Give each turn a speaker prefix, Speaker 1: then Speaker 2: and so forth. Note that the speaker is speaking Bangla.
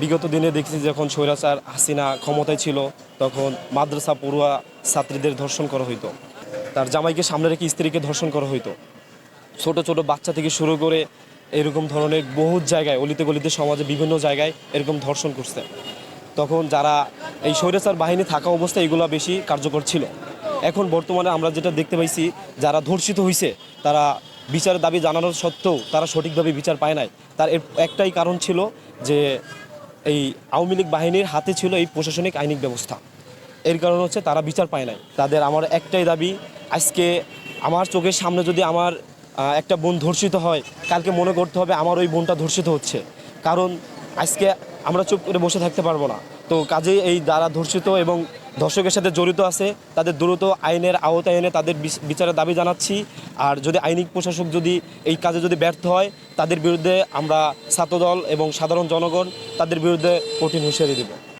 Speaker 1: বিগত দিনে দেখছি যখন স্বৈরাচার হাসিনা ক্ষমতায় ছিল, তখন মাদ্রাসা পড়ুয়া ছাত্রীদের ধর্ষণ করা হইতো। তার জামাইকে সামনে রেখে স্ত্রীকে ধর্ষণ করা হইতো। ছোট ছোট বাচ্চা থেকে শুরু করে এরকম ধরনের বহু জায়গায়, অলিতে গলিতে সমাজে বিভিন্ন জায়গায় এরকম ধর্ষণ করছে। তখন যারা এই স্বৈরাচার বাহিনী থাকা অবস্থায় এগুলো বেশি কার্যকর ছিল। এখন বর্তমানে আমরা যেটা দেখতে পাইছি, যারা ধর্ষিত হয়েছে তারা বিচারের দাবি জানানোর সত্ত্বেও তারা সঠিকভাবে বিচার পায় নাই। তার একটাই কারণ ছিল যে এই আওয়ামী লীগ বাহিনীর হাতে ছিল এই প্রশাসনিক আইনিক ব্যবস্থা। এর কারণ হচ্ছে তারা বিচার পায় নাই। তাদের আমার একটাই দাবি, আজকে আমার চোখের সামনে যদি আমার একটা বোন ধর্ষিত হয়, কালকে মনে করতে হবে আমার ওই বোনটা ধর্ষিত হচ্ছে। কারণ আজকে আমরা চুপ করে বসে থাকতে পারব না। তো কাজে এই দ্বারা ধর্ষিত এবং ধর্ষকের সাথে জড়িত আছে, তাদের দ্রুত আইনের আওতায় এনে তাদের বিচ- বিচারের দাবি জানাচ্ছি। আর যদি আইনিক প্রশাসক যদি এই কাজে যদি ব্যর্থ হয়, তাদের বিরুদ্ধে আমরা ছাত্রদল এবং সাধারণ জনগণ তাদের বিরুদ্ধে কঠিন হুঁশিয়ারি দেব।